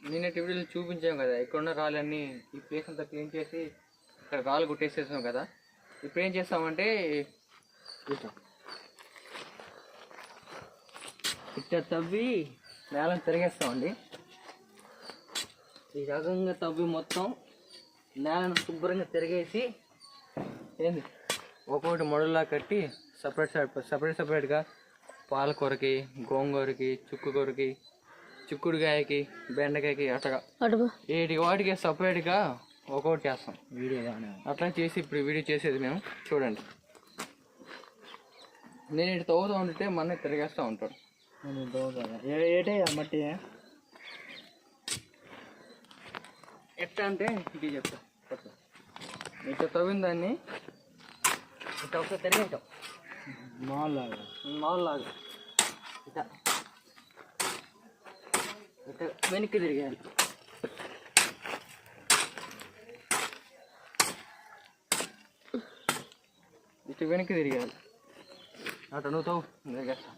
నిన్నటి వీడియోలో చూపించాం కదా ఇక్కడున్న రాళ్ళన్నీ ఈ ప్లేస్ అంతా క్లీన్ చేసి ఇక్కడ రాళ్ళు కొట్టేసేసాం కదా. ఇప్పుడు ఏం చేస్తామంటే ఇట్లా తవ్వి నేలను తిరిగేస్తామండి. ఈ రకంగా తవ్వి మొత్తం నేలను శుభ్రంగా తిరిగేసి ఏంది ఒక్కొక్కటి మొడల్లా కట్టి సపరేట్ సపరేట్ సపరేట్గా పాలకూరకి గోంగూరకి చుక్కుకూరకి చిక్కుడుకాయకి బెండకాయకి అట్లా ఏటి వాటికి సపరేట్గా ఒక్కొక్కటి చేస్తాం. వీడియో కానీ అట్లా చేసి ఇప్పుడు వీడియో చేసేది మేము. చూడండి. నేను ఇటు తవ్వుతూ ఉంటే మన తిరిగేస్తూ ఉంటాడు. ఏటే మట్టి? ఎట్లా అంటే ఇది చెప్తా. ఇట్లా తవ్విన దాన్ని ఇట్లా ఒకసారి తిరిగేటాం మాలాగా మామూలులాగా ఇట్లా ఇట్లా వెనక్కి తిరిగాను. ఇటు వెనక్కి తిరిగాను. అటు నువ్వు తవ్వు తిరిగేస్తా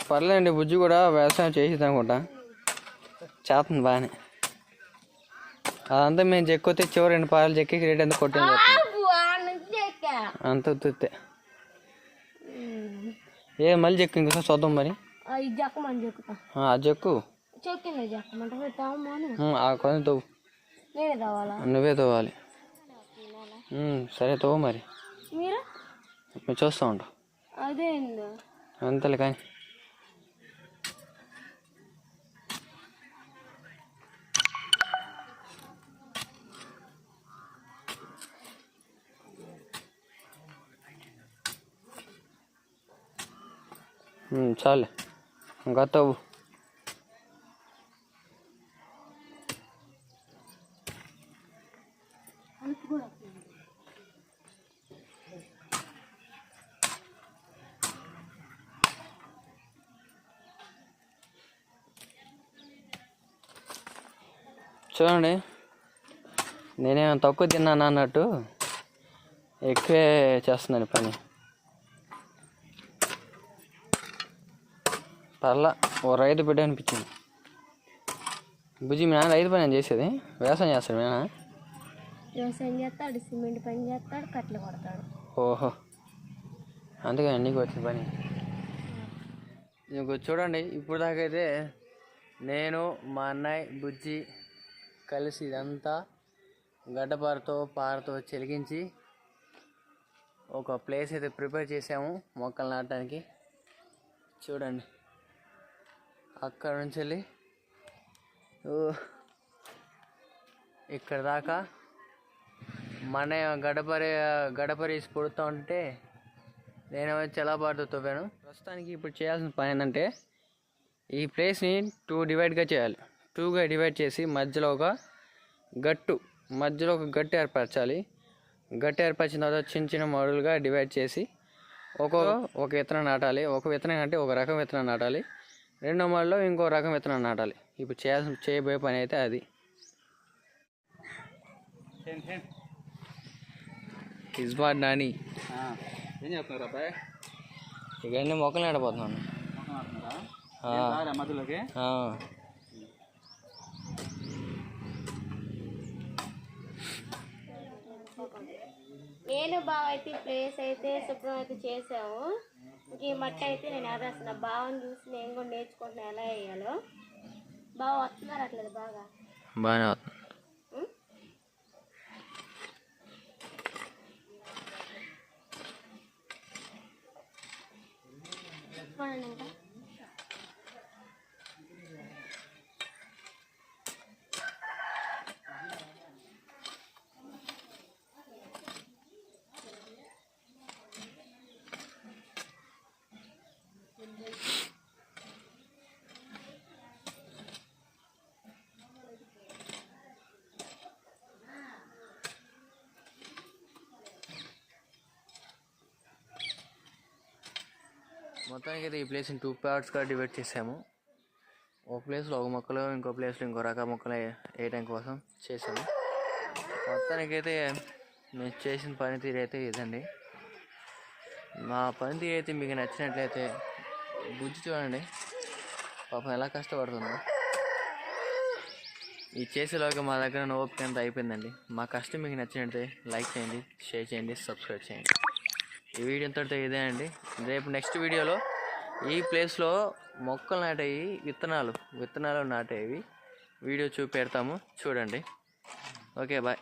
పర్లేదండి బుజ్జి కూడా వ్యవసాయం చేసేది అనుకుంటా. చేస్తుంది బాగానే. అదంతా మేము చెక్కొతే చివరి రెండు పాలు చెక్కి రేట్ ఎంత కొట్టింది అంత ఉత్తే ఏ మళ్ళీ చెక్కు ఇంకోసారి చూద్దాం మరి. జక్కమని చెక్కుతా. ఆ, అది చెక్కు. నువ్వే తవ్వాలి. సరే తవ్వు మరి. మీరు? చూస్తూ ఉంటాం అదేందో అంతలే కానీ. చాలే. ఇంకా తవ్వు. చూడండి. నేనేమో తక్కువ తిన్నాను అన్నట్టు ఎక్కువే చేస్తున్నాను పని. పర్లా ఓ రైతు బిడ్డ అనిపించింది. బుజ్జి మీ నాన్న రైతు పని చేసేది? వ్యవసాయం చేస్తాడు మీ నాన్న. వ్యవసాయం చేస్తాడు సిమెంట్ పని చేస్తాడు కట్టెలు కొడతాడు. ఓహో. అందుకని నీకు వచ్చిన పని. నీకు చూడండి ఇప్పుడు దాకైతే నేను మా అన్నయ్య బుజ్జి కలిసి ఇదంతా గడ్డపారతో పారతో చెలిగించి ఒక ప్లేస్ అయితే ప్రిపేర్ చేసాము మొక్కలు నాటడానికి. చూడండి అక్కడ నుంచి వెళ్ళి ఇక్కడ దాకా మన గడపరి గడపరేసి పుడుతూ ఉంటే నేను చలాబాటుతో తవ్వాను. ప్రస్తుతానికి ఇప్పుడు చేయాల్సిన పని ఏంటంటే ఈ ప్లేస్ని టూ డివైడ్గా చేయాలి. టూగా డివైడ్ చేసి మధ్యలో ఒక గట్టు మధ్యలో ఒక గట్టు ఏర్పరచాలి. గట్టు ఏర్పరిచిన తర్వాత చిన్న చిన్న మడులుగా డివైడ్ చేసి ఒక ఒక విత్తనం నాటాలి. ఒక విత్తనం అంటే ఒక రకం విత్తనం నాటాలి. రెండో మడిలో ఇంకో రకం విత్తనం నాటాలి. ఇప్పుడు చేయాల్సిన చేయబోయే పని అయితే అది. ఇస్మార్ట్ నాని. ఏం చేస్తున్నారు అబ్బాయి? ఇవన్నీ మొక్కలు నాటబోతున్నాను. ఆ. మధ్యలోకి? ఆ. నేను బావ అయితే ప్లేస్ అయితే శుభ్రం అయితే చేసాము ఇంక ఈ మట్టి అయితే నేను ఆదేస్తున్నా బావని చూసి నేను కూడా నేర్చుకుంటున్నా ఎలా వేయాలో. బావ వస్తున్నారు అట్లేదు బాగా? బాగానే ಮಾಡೋಣ మొత్తానికి అయితే ఈ ప్లేస్ని టూ పార్ట్స్గా డివైడ్ చేసాము. ఒక ప్లేస్లో ఒక మొక్కలు ఇంకో ప్లేస్లో ఇంకో రకం మొక్కలు వేయడం కోసం చేసాము. మొత్తానికైతే మేము చేసిన పనితీరు అయితే ఇదండి. మా పనితీరు అయితే మీకు నచ్చినట్లయితే గుజ్జు చూడండి. పాపం ఎలా కష్టపడుతుందో. ఈ చేసేలోగా మా దగ్గర ఉన్న ఓపిక అంతా అయిపోయిందండి. మా కష్టం మీకు నచ్చినట్లయితే లైక్ చేయండి షేర్ చేయండి సబ్స్క్రైబ్ చేయండి. ఈ వీడియో ఇదే అండి. రేపు నెక్స్ట్ వీడియోలో ఈ ప్లేస్లో మొక్కలు నాటేవి విత్తనాలు విత్తనాలు నాటేవి. వీడియో చూపెడతాము చూడండి. Okay bye